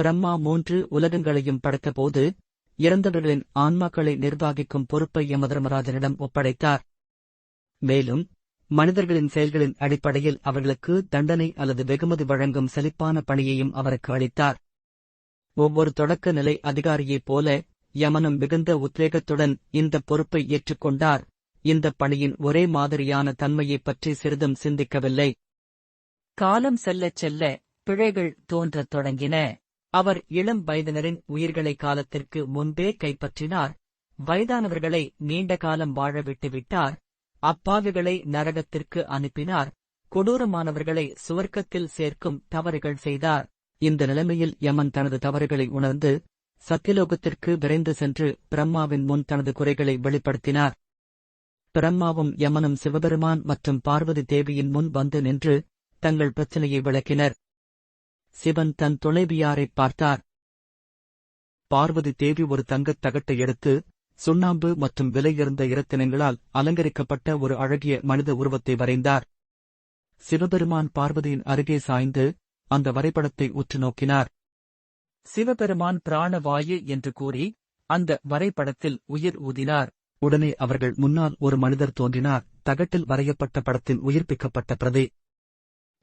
பிரம்மா மூன்று உலகங்களையும் படைத்தபோது இறந்தவர்களின் ஆன்மாக்களை நிர்வாகிக்கும் பொறுப்பை யமதர்மராஜனிடம் ஒப்படைத்தார். மேலும் மனிதர்களின் செயல்களின் அடிப்படையில் அவர்களுக்கு தண்டனை அல்லது வெகுமதி வழங்கும் செழிப்பான பணியையும் அவருக்கு அளித்தார். ஒவ்வொரு தொடக்க நிலை அதிகாரியைப் போல யமனும் மிகுந்த உத்வேகத்துடன் இந்த பொறுப்பை ஏற்றுக்கொண்டார் இந்த பணியின் ஒரே மாதிரியான தன்மையைப் பற்றி சிறிதும் சிந்திக்கவில்லை. காலம் செல்லச் செல்ல பிழைகள் தோன்றத் தொடங்கின. அவர் இளம் வயதினரின் உயிர்களை காலத்திற்கு முன்பே கைப்பற்றினார். வயதானவர்களை நீண்ட காலம் வாழ விட்டுவிட்டார். அப்பாவிகளை நரகத்திற்கு அனுப்பினார். கொடூரமானவர்களை சுவர்க்கத்தில் சேர்க்கும் தவறுகள் செய்தார். இந்த நிலைமையில் யமன் தனது தவறுகளை உணர்ந்து சத்தியலோகத்திற்கு விரைந்து சென்று பிரம்மாவின் முன் தனது குறைகளை வெளிப்படுத்தினார். பிரம்மாவும் யமனும் சிவபெருமான் மற்றும் பார்வதி தேவியின் முன் வந்து நின்று தங்கள் பிரச்சனையை விளக்கினர். சிவன் தன் துணைவியாரைப் பார்த்தார். பார்வதி தேவி ஒரு தங்கத் தகட்டை எடுத்து சுண்ணாம்பு மற்றும் விலையிருந்த இரத்தினங்களால் அலங்கரிக்கப்பட்ட ஒரு அழகிய மனித உருவத்தை வரைந்தார். சிவபெருமான் பார்வதியின் அருகே சாய்ந்து அந்த வரைபடத்தை உற்று நோக்கினார். சிவபெருமான் பிராணவாயு என்று கூறி அந்த வரைபடத்தில் உயிர் ஊதினார். உடனே அவர்கள் முன்னால் ஒரு மனிதர் தோன்றினார். தகட்டில் வரையப்பட்ட படத்தின் உயிர்ப்பிக்கப்பட்ட பிரதே.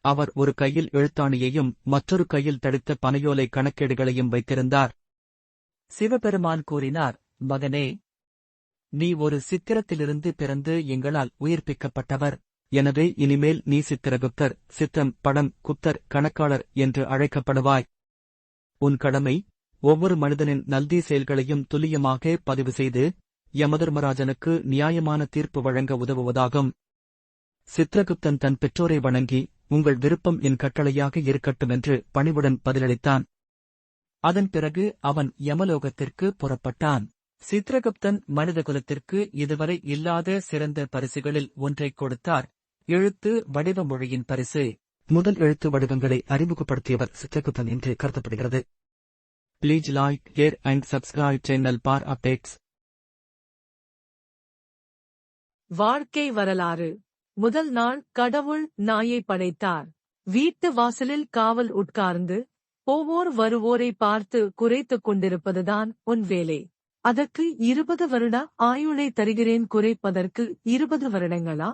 அவர் ஒரு கையில் எழுத்தாணியையும் மற்றொரு கையில் தடித்த பனையோலை கணக்கேடுகளையும் வைத்திருந்தார். சிவபெருமான் கூறினார் மகனே நீ ஒரு சித்திரத்திலிருந்து பிறந்து எங்களால் உயிர்ப்பிக்கப்பட்டவர். எனவே இனிமேல் நீ சித்திரகுப்தர் சித்தம் படம் குப்தர் கணக்காளர் என்று அழைக்கப்படுவாய். உன் கடமை ஒவ்வொரு மனிதனின் நல்தி செயல்களையும் துல்லியமாக பதிவு செய்து யமதர்மராஜனுக்கு நியாயமான தீர்ப்பு வழங்க உதவுவதாகும். சித்திரகுப்தன் தன் பெற்றோரை வணங்கி உங்கள் விருப்பம் என் கட்டளையாக இருக்கட்டும் என்று பணிவுடன் பதிலளித்தான். அதன் பிறகு அவன் யமலோகத்திற்கு புறப்பட்டான். சித்திரகுப்தன் மனிதகுலத்திற்கு இதுவரை இல்லாத சிறந்த பரிசுகளில் ஒன்றைக் கொடுத்தார். எழுத்து வடிவ மொழியின் பரிசு. முதல் எழுத்து வடிவங்களை அறிமுகப்படுத்தியவர் சித்திரகுப்தன் என்று கருதப்படுகிறது. Please like care and subscribe channel for updates வாழ்க்கை வரலாறு. முதல் நாள் கடவுள் நாயை படைத்தார். வீட்டு வாசலில் காவல் உட்கார்ந்து போவோர் வருவோரை பார்த்து குறைத்துக் கொண்டிருப்பதுதான் உன் வேலை. அதற்கு இருபது வருட ஆயுளை தருகிறேன் குறைப்பதற்கு இருபது வருடங்களா?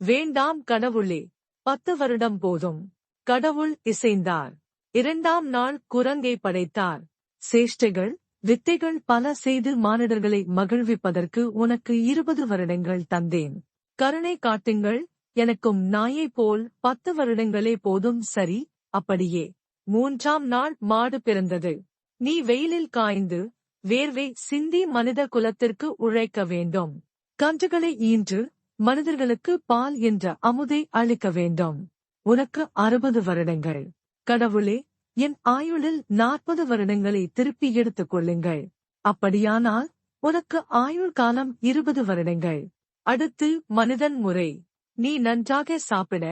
வேண்டாம் கடவுளே பத்து வருடம் போதும். கடவுள் இசைந்தார். இரண்டாம் நாள் குரங்கை படைத்தார். சேஷ்டைகள் வித்தைகள் பல செய்து மானிடர்களை மகிழ்விப்பதற்கு உனக்கு இருபது வருடங்கள் தந்தேன். கருணை காட்டுங்கள். எனக்கும் நாயை போல் பத்து வருடங்களே போதும். சரி அப்படியே. மூன்றாம் நாள் மாடு பிறந்தது. நீ வெயிலில் காய்ந்து வேர்வை சிந்தி மனித குலத்திற்கு உழைக்க வேண்டும். கன்றுகளை ஈன்று மனிதர்களுக்கு பால் என்ற அமுதை அளிக்க வேண்டும். உனக்கு அறுபது வருடங்கள். கடவுளே என் ஆயுளில் நாற்பது வருடங்களை திருப்பி எடுத்துக் கொள்ளுங்கள். அப்படியானால் உனக்கு ஆயுள் காலம் இருபது வருடங்கள். அடுத்து மனிதன் முறை. நீ நன்றாக சாப்பிட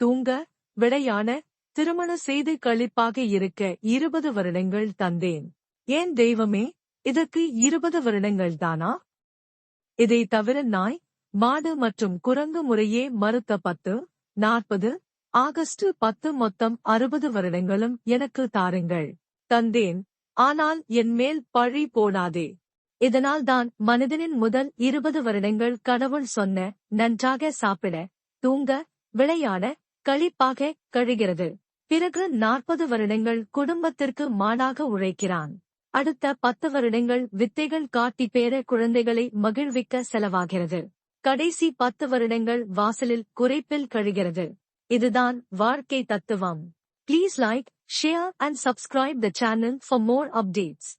தூங்க விடையான திருமண செய்து கழிப்பாக இருக்க இருபது வருடங்கள் தந்தேன். ஏன் தெய்வமே இதற்கு இருபது வருடங்கள் தானா? இதை தவிர நாய் மாடு மற்றும் குரங்கு முறையே மறுத்த பத்து நாற்பது ஆகஸ்ட் பத்து மொத்தம் அறுபது வருடங்களும் எனக்கு தாருங்கள். தந்தேன் ஆனால் என் மேல் பழி போடாதே. இதனால் தான் மனிதனின் முதல் இருபது வருடங்கள் கடவுள் சொன்ன நன்றாக சாப்பிட தூங்க விளையாட களிப்பாக கழிகிறது. பிறகு நாற்பது வருடங்கள் குடும்பத்திற்கு மாடாக உழைக்கிறான். அடுத்த பத்து வருடங்கள் வித்தைகள் காட்டி பேர குழந்தைகளை மகிழ்விக்க செலவாகிறது. கடைசி பத்து வருடங்கள் வாசலில் குறைப்பில் கழிகிறது. இதுதான் வாழ்க்கை தத்துவம். Please like share and subscribe the channel for more updates